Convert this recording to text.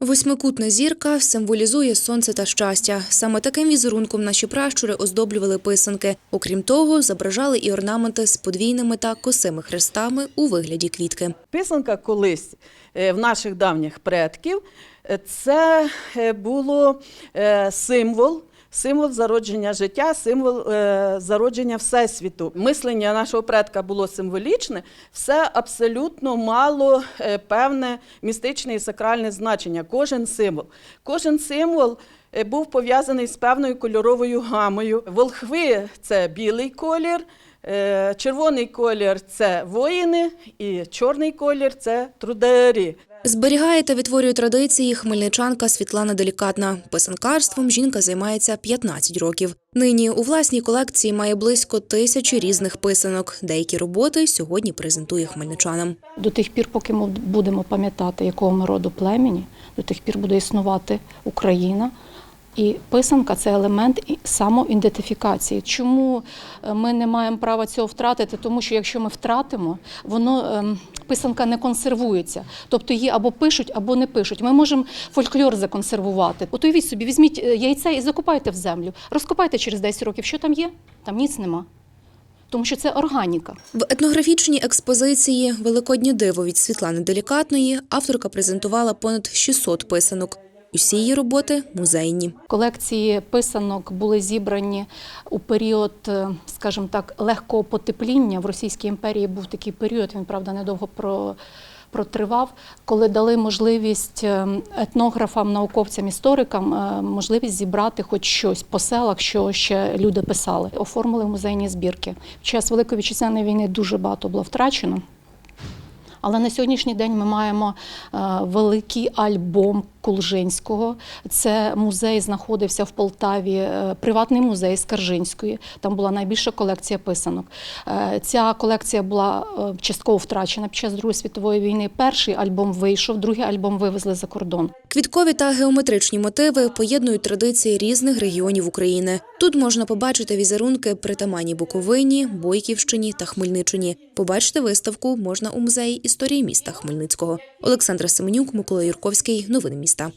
Восьмикутна зірка символізує сонце та щастя. Саме таким візерунком наші пращури оздоблювали писанки. Окрім того, зображали і орнаменти з подвійними та косими хрестами у вигляді квітки. Писанка колись е, в наших давніх предків е, це е, було символ. Символ зародження життя, символ е, зародження всесвіту. Мислення нашого предка було символічне, все абсолютно мало е, певне містичне і сакральне значення. Кожен символ. Кожен символ е, був пов'язаний з певною кольоровою гамою. Волхви це білий колір, е, червоний колір це воїни, і чорний колір це трударі. Зберігає та відтворює традиції хмельничанка Світлана Делікатна. Писанкарством жінка займається 15 років. Нині у власній колекції має близько тисячі різних писанок. Деякі роботи сьогодні презентує хмельничанам. До тих пір, поки ми будемо пам'ятати, якого ми роду племені, до тих пір буде існувати Україна. І писанка це елемент самоідентифікації. Чому е, ми не маємо права цього втратити? Тому що якщо ми втратимо, воно ем, писанка не консервується. Тобто її або пишуть, або не пишуть. Ми можемо фольклор законсервувати. От уявіть собі, візьміть е, яйце і закопайте в землю. Розкопайте через 10 років. Що там є? Там ніц нема. Тому що це органіка. В етнографічній експозиції Великоднє диво від Світлани Делікатної авторка презентувала понад 600 писанок. Усі її роботи музейні. Колекції писанок були зібрані у період, е, скажімо так, легкого потепління. В Російській імперії був такий період, він правда недовго про. Протривав, коли дали можливість е, етнографам, науковцям, історикам е, можливість зібрати хоч щось по селах, що ще люди писали. Оформили музейні збірки. В час Великої вітчизняної війни дуже багато було втрачено. Але на сьогоднішній день ми маємо великий альбом Кулжинського. Це музей знаходився в Полтаві, е, приватний музей Скаржинської. Там була найбільша колекція писанок. Е, ця колекція була е, частково втрачена під час Другої світової війни. Перший альбом вийшов, другий альбом вивезли за кордон. Квіткові та геометричні мотиви поєднують традиції різних регіонів України. Тут можна побачити візерунки притаманні Буковині, Бойківщині та Хмельниччині. Побачити виставку можна у музеї історії міста Хмельницького. Олександра Семенюк, Микола Юрковський. Новини міста.